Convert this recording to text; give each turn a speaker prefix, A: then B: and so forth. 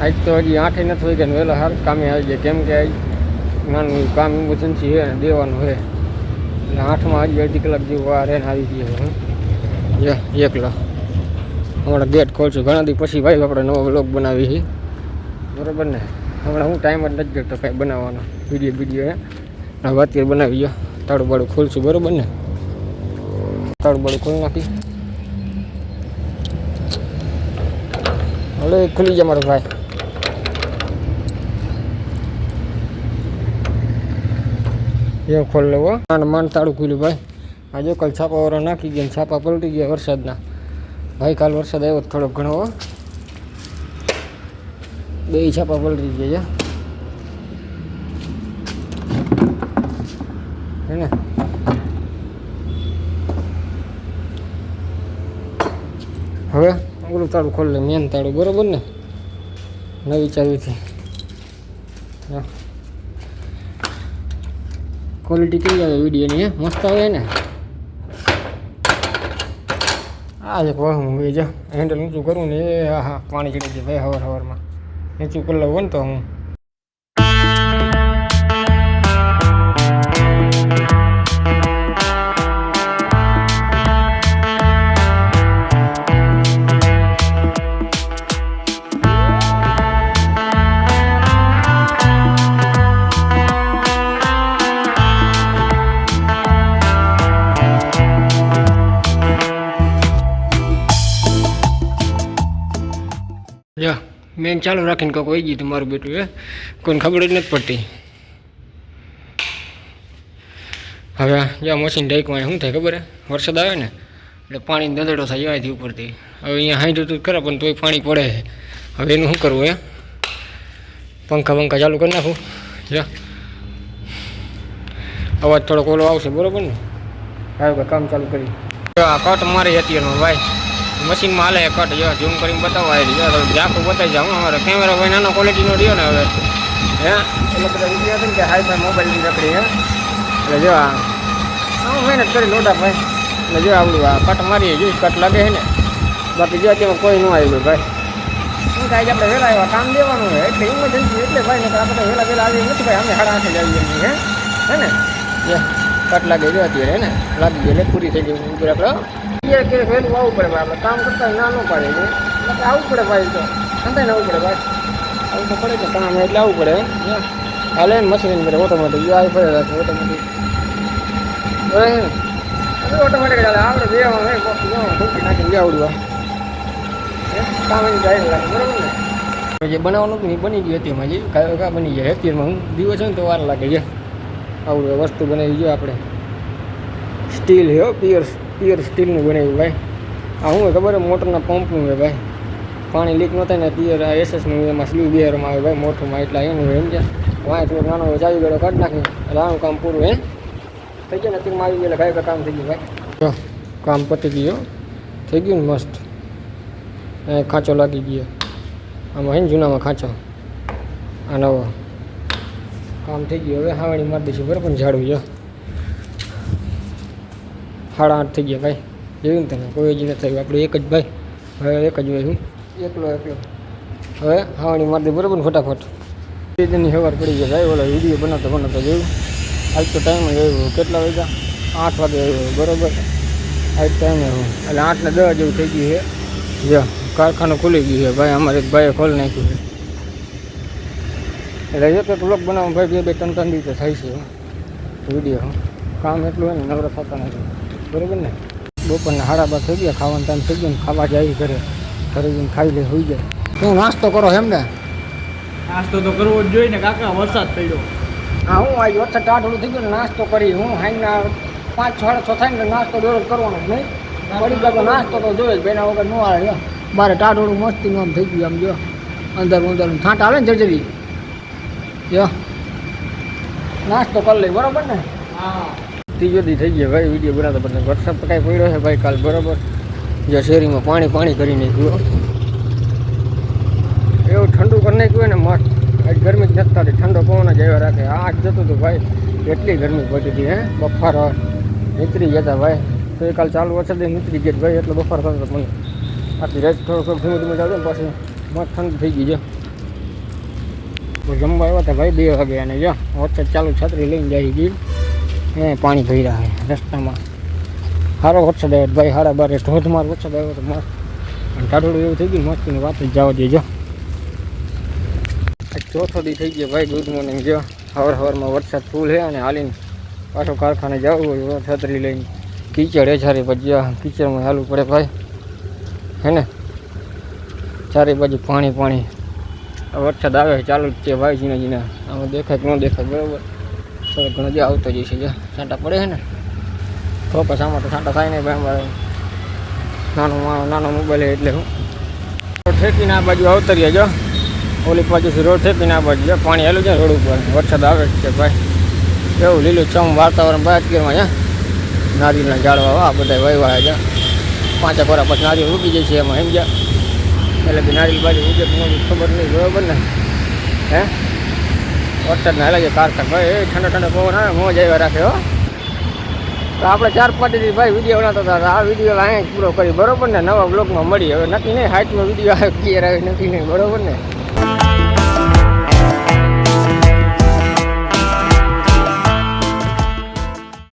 A: આજ તો હજી આઠે નથી હોય કે વહેલા હાર કામે આવી જાય. કેમ કે આજ નાનું કામ ઇમરજન્સી છે દેવાનું છે. એટલે આઠમાં હજી અડધી કલાક જેવું વાર એને આવી ગયો હું. એકલા. હમણાં ગેટ ખોલશું. ઘણા દી પછી ભાઈ આપણે નવો બ્લોગ બનાવી છે. બરાબર ને? હમણાં હું ટાઈમ જ નથી જતો કાંઈ બનાવવાનો. વીડિયો વીડિયો, હે. હવે અત્યારે બનાવી ગયો તાળું બાળું ખોલશું, બરોબર ને? તાળું બાળું ખોલી નાખી. હવે ખુલી જાય મારો ભાઈ. એવું ખોલ લેવો? માંડ માંડ, તાળું ખુલ્યું, ભાઈ. આજે કાલ છાપાવાળા નાખી ગયા છાપા પલટી ગયા વરસાદના. ભાઈ, કાલ વરસાદ આવ્યો થોડો ઘણો. બે છાપા પલટી ગયા છે ને? હવે ઓલું તાળું ખોલી લે, મેન તાળું, બરોબર ને? નવી ચાવીથી હા. ક્વોલિટી કેવી આવે વિડીયોની મસ્ત આવે ને? આ જે વાહ, હું જા હેન્ડલ ઊંચું કરું ને, એ હા પાણી ચડી જાય ભાઈ હવાર હવારમાં. નીચું કરી લઉં ને તો હું. મેન ચાલુ રાખીને કોઈ વહી ગયું મારું બેટું એ કોઈને ખબર જ નથી પડતી. હવે જ્યાં મશીન ડાઈકમાં શું થાય ખબર હે? વરસાદ આવે ને, એટલે પાણી દંદડો થાય એવાથી ઉપરથી. હવે અહીંયા હાઈ તો કરે, પણ તોય પાણી પડે છે. હવે એનું શું કરવું એ પંખા પંખા ચાલુ કરી નાખું. જા. અવાજ થોડોક ઓલો આવશે, બરોબર ને? હા ભાઈ, કામ ચાલુ કરી. આ કટ મારી હતી એનો ભાઈ. મશીનમાં હાલે કટ જો ઝૂમ કરીને બતાવવા આવી જો ઝાખું બતાવી જાઉં અમારે કેમેરા ભાઈ નાનો ક્વોલિટીનો રહ્યો ને હવે. હે? એટલે બધા વીડિયો છે ને કે હાઈ ફાઈ મોબાઈલની રખડી હે? એટલે જો આ હું મહેનત કરી લોટા ભાઈ. એટલે જો આવડું આ કટ મારીએ જો કટ લાગે છે ને. બાકી જો તેમાં કોઈ ન આવ્યું ભાઈ. શું થાય કે આપણે વહેલા આવ્યા કામ દેવાનું હોય? એટલે ઇમરજન્સી એટલે ભાઈ નકર આપણે વહેલા વહેલા આવી નથી ભાઈ અમે સાડા આઠે જ આવી જઈએ હે? હે ને? કટ લાગે જો અત્યારે હે ને? લાગી ગયો એટલે પૂરી થઈ ગઈ આપણે એ કે વહેલું આવવું પડે ભાઈ આપણે કામ કરતા ના ન પાડે એટલે આવવું પડે ભાઈ તો. સંતાઈને આવવું પડે ભાઈ. આવું તો પડે કે કામ એટલે આવવું પડે હાલે ને મશીન પડે ઓટોમેટિક જો આવી પડે રાખે ઓટોમેટિક બરાબર ઓટોમેટિક ચાલે આપણે બે જો નાખીને આવડું કામ એની બરાબર ને? જે બનાવવાનું હતું એ બની ગયું હતી મારી કા બની જાય અત્યારમાં હું દિવસ હોય ને તો વાર લાગે છે આવડું વસ્તુ બનાવી ગયો આપણે. સ્ટીલ હે હો, પિયર પિયર સ્ટીલનું બનાવ્યું ભાઈ. આ શું ખબર મોટરના પંપનું હોય ભાઈ. પાણી લીક ન થાય ને પિયર આ એસએસનું એમાં સ્લીવ બિયરમાં આવે ભાઈ મોટરમાં એટલા એનું હોય છે વાંચ થોડો નાનો ચાવી ગયો કાઢી નાખી આનું કામ પૂરું, હે? થઈ ગયું ને? અત્યારમાં આવી ગયેલા કાંઈ કામ થઈ ગયું ભાઈ. જો, કામ પતી ગયું થઈ ગયું ને મસ્ત. ખાંચો લાગી ગયો. આમાં હે ને જૂનામાં ખાંચો. આ નવો. કામ થઈ ગયું. હવે હાવણી મારી દઈશું, બરાબર? ને ઝાડું જો. સાડા આઠ થઈ ગયા ભાઈ. જોયું ને તને કોઈ જ નથી થયું. આપણે એક જ ભાઈ. હવે એક જ ભાઈ હું. એકલો એકલો. હવે હાવણી મારી બરાબર ને ફટાફટ. દિનની સવાર પડી ગયા ભાઈ. ઓલા વીડિયો બનાવતો બનાવતો જોયું? આજ તો ટાઈમ આવ્યો. કેટલા વાગ્યા? આઠ વાગે આવ્યો. બરાબર. આજ ટાઈમે એટલે આઠને દસ જેવું થઈ ગયું છે. જો, કારખાનું ખુલી ગયું છે ભાઈ. અમારે એક ભાઈએ ખોલી નાખ્યું છે. એટલે એક એક બ્લોક બનાવવા ભાઈ બે બે ત્રણ ત્રણ દિવસે થાય છે. વીડિયો કામ એટલું હોય ને, નવરા થતા નથી. બરાબર ને? બપોરના હાડા બાર થઈ ગયા ખાવાનું ટાઈમ થઈ ગયો ને ખાવા જાય ઘરે. ઘરે જઈને ખાઈ લે હોઈ જાય. શું નાસ્તો કરો એમ ને
B: નાસ્તો તો કરવો જ જોઈએ ને કાકા વરસાદ પડ્યો.
A: હા હું આવી વરસાદ ટાઢોળું થઈ ગયું ને નાસ્તો કરી હું હાઈના પાંચ છ છ થાય ને નાસ્તો દરરોજ કરવાનો નહીં. પડી ગયો નાસ્તો તો જોઈએ જ બેના વગર ન આવે મારે ટાઢોળું મસ્તીનું આમ થઈ ગયું આમ જો. અંદર અંદર છાંટ આવે ને જજરી જો. નાસ્તો કરી લઈ બરોબર ને?
B: હા.
A: ત્રીજો દી થઈ ગયો ભાઈ વીડિયો બનાવતા બધા વરસાદ તો કાંઈ પડ્યો છે ભાઈ કાલ, બરોબર? જ્યાં શેરીમાં પાણી પાણી કરી નાખ્યું. એવું ઠંડુ કરી નાખ્યું હોય ને, મસ્ત. આજ ગરમી જ નથી થતી, ઠંડો પવન જ આવ્યા રાખે. આજ જતું હતું ભાઈ, એટલી ગરમી પડી હતી, હે? બફારો નીકળી જતા ભાઈ. તો એ કાલ ચાલુ વરસાદ નીકળી ગયા ભાઈ, એટલે બફાર થતો હતો મને. આથી રાત થોડો થોડો ધીમે ધીમે ચાલતો ને, પછી મસ્ત ઠંડુ થઈ ગઈ છે તો જમવા આવ્યા હતા ભાઈ, બે વાગે અને જો. વરસાદ ચાલુ, છત્રી લઈને જાય ગઈ. એ પાણી ભર્યા છે, રસ્તામાં. સારો વરસાદ આવ્યો ભાઈ સારા બારે ધોધમાર વરસાદ આવ્યો તો મસ્ત. અને ટાઢોળું એવું થઈ ગયું, મસ્તીની વાત જ જવા દેજો. ચોથો દી થઈ ગયો ભાઈ ગુડ મોર્નિંગ જો હવાર હવારમાં વરસાદ ફૂલ છે અને હાલીને પાછો કારખાને જવું હોય છત્રી લઈને. કીચડ એછારી બાજુ કીચડમાં હાલવું પડે ભાઈ. હે ને? ચારે બાજુ પાણી પાણી. વરસાદ આવે ચાલુ જ છે ભાઈ જીને જીને આમાં દેખાય કે ન દેખાય, બરાબર. થોડો ઘણો જે આવતો જશે જો છાંટા પડે છે ને ફોકસ આમાં તો છાંટા થાય નહીં, ભાઈ નાનો નાનો મોબાઈલ એટલે હું રોડ ઠેકીને આ બાજુ અવતરીએ જો. ઓલી બાજુથી રોડ ઠેકીને આ બાજુ, જો. પાણી હેલું છે રોડ ઉપર. વરસાદ આવે છે, ભાઈ. એવું લીલું ચમ વાતાવરણ ભાઈ અત્યારમાં છે નારિયેળના ઝાડવા આ બધા વહેવા છે પાંચે ખોરા પછી નારિયેળ ઉગી જાય છે એમાં સમજ્યા એટલે કે નારિયેળ બાજુ ઉગે ખબર નહીં, બરોબર ને? હે? વરસાદ ના હાલે છે કારખાન ભાઈ, એ ઠંડા ઠંડા પવન આવે, મોજ આવ્યા રાખે, હો. તો આપણે ચાર પાંચ દિવસ ભાઈ વીડિયો બનાવતા હતા, આ વીડિયો અહીંયા પૂરો કરી, બરોબર ને? નવા બ્લોગમાં મળી, હવે નક્કી નહીં હાઈટમાં વીડિયો આવે ક્લિયર આવે, નક્કી નહીં, બરોબર ને?